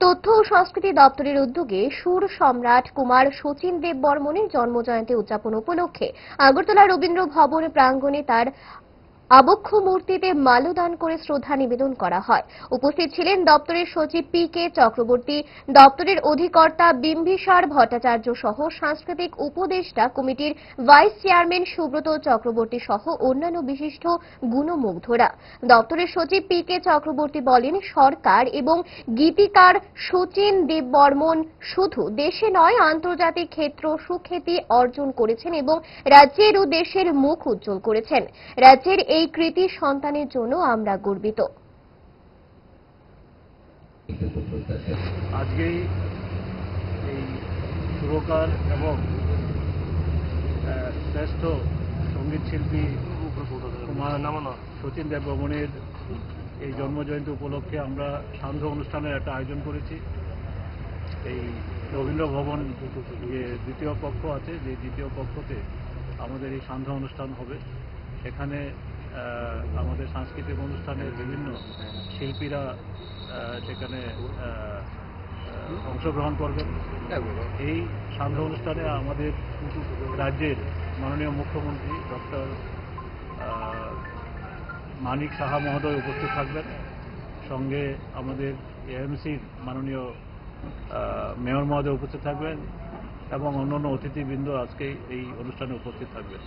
তথ্য ও সংস্কৃতি দপ্তরের উদ্যোগে সুর সম্রাট কুমার শচীন দেব বর্মনের জন্মজয়ন্তী উদযাপন উপলক্ষে আগরতলা রবীন্দ্র ভবন প্রাঙ্গণে তার আবক্ষ মূর্তিতে মাল্যদান করে শ্রদ্ধা নিবেদন করা হয়। উপস্থিত ছিলেন দপ্তরের সচিব পি কে চক্রবর্তী, দপ্তরের অধিকর্তা বিম্বিসার ভট্টাচার্য সহ সাংস্কৃতিক উপদেষ্টা কমিটির ভাইস চেয়ারম্যান সুব্রত চক্রবর্তী সহ অন্যান্য বিশিষ্ট গুণমুগ্ধরা। দপ্তরের সচিব পি কে চক্রবর্তী বলেন, সরকার এবং গীতিকার সচিন দেববর্মন শুধু দেশে নয়, আন্তর্জাতিক ক্ষেত্র সুখ্যাতি অর্জন করেছেন এবং রাজ্যের ও দেশের মুখ উজ্জ্বল করেছেন। রাজ্যের এই কৃতি সন্তানের জন্য আমরা গর্বিত। আজকেই এই সুরকার এবং শ্রেষ্ঠ সংগীত শিল্পী সচিন দেব বর্মনের এই জন্মজয়ন্তী উপলক্ষে আমরা সান্ধ্য অনুষ্ঠানের একটা আয়োজন করেছি। এই রবীন্দ্র ভবন যে দ্বিতীয় কক্ষ আছে যে দ্বিতীয় কক্ষতে আমাদের এই সান্ধ্য অনুষ্ঠান হবে। আহ, আমাদের সাংস্কৃতিক অনুষ্ঠানের বিভিন্ন শিল্পীরা সেখানে অংশগ্রহণ করবেন। এই সান্ধ্য অনুষ্ঠানে আমাদের রাজ্যের মাননীয় মুখ্যমন্ত্রী ডক্টর মানিক সাহা মহোদয় উপস্থিত থাকবেন। সঙ্গে আমাদের এএমসির মাননীয় মেয়র মহোদয় উপস্থিত থাকবেন এবং অন্যান্য অতিথিবৃন্দ আজকে এই অনুষ্ঠানে উপস্থিত থাকবেন।